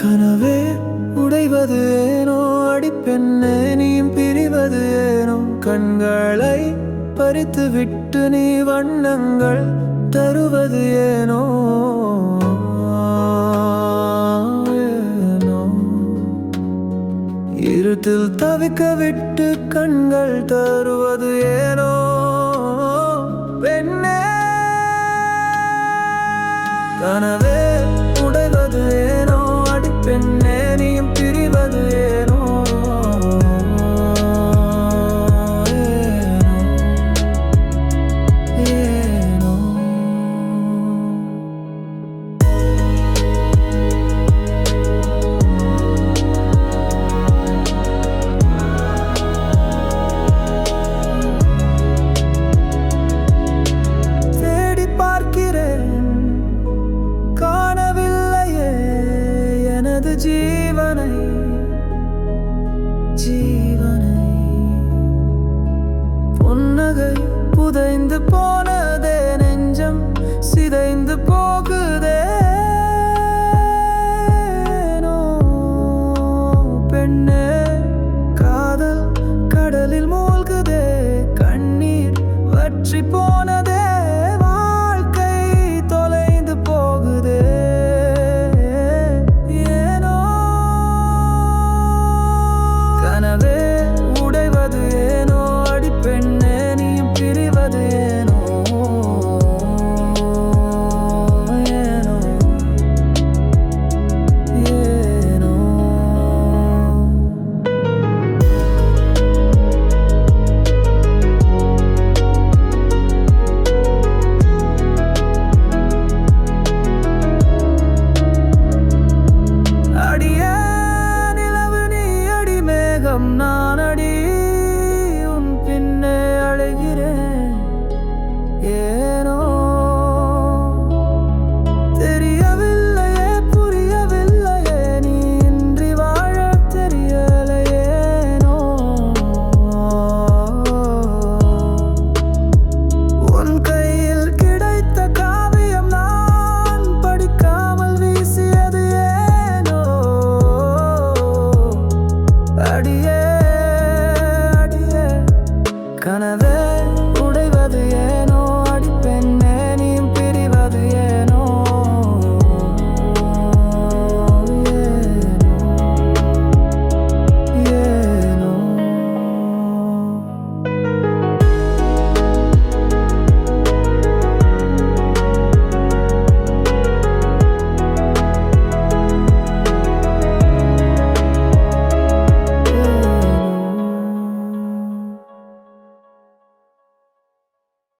கனவே உடைவது ஏனோ அடிப்பெண்ணே நீயும் பிரிவது ஏனோ கண்களை பறித்து விட்டு நீ வண்ணங்கள் தருவது ஏனோ ஏனோ இருட்டில் தவிக்க விட்டு கண்கள் தருவது ஏனோ போனதே நெஞ்சம் சிதைந்து போகுதே. பெண்ணே காதல் கடலில் மூழ்குதே. கண்ணீர் வற்றி போனது உடைவது ஏன்?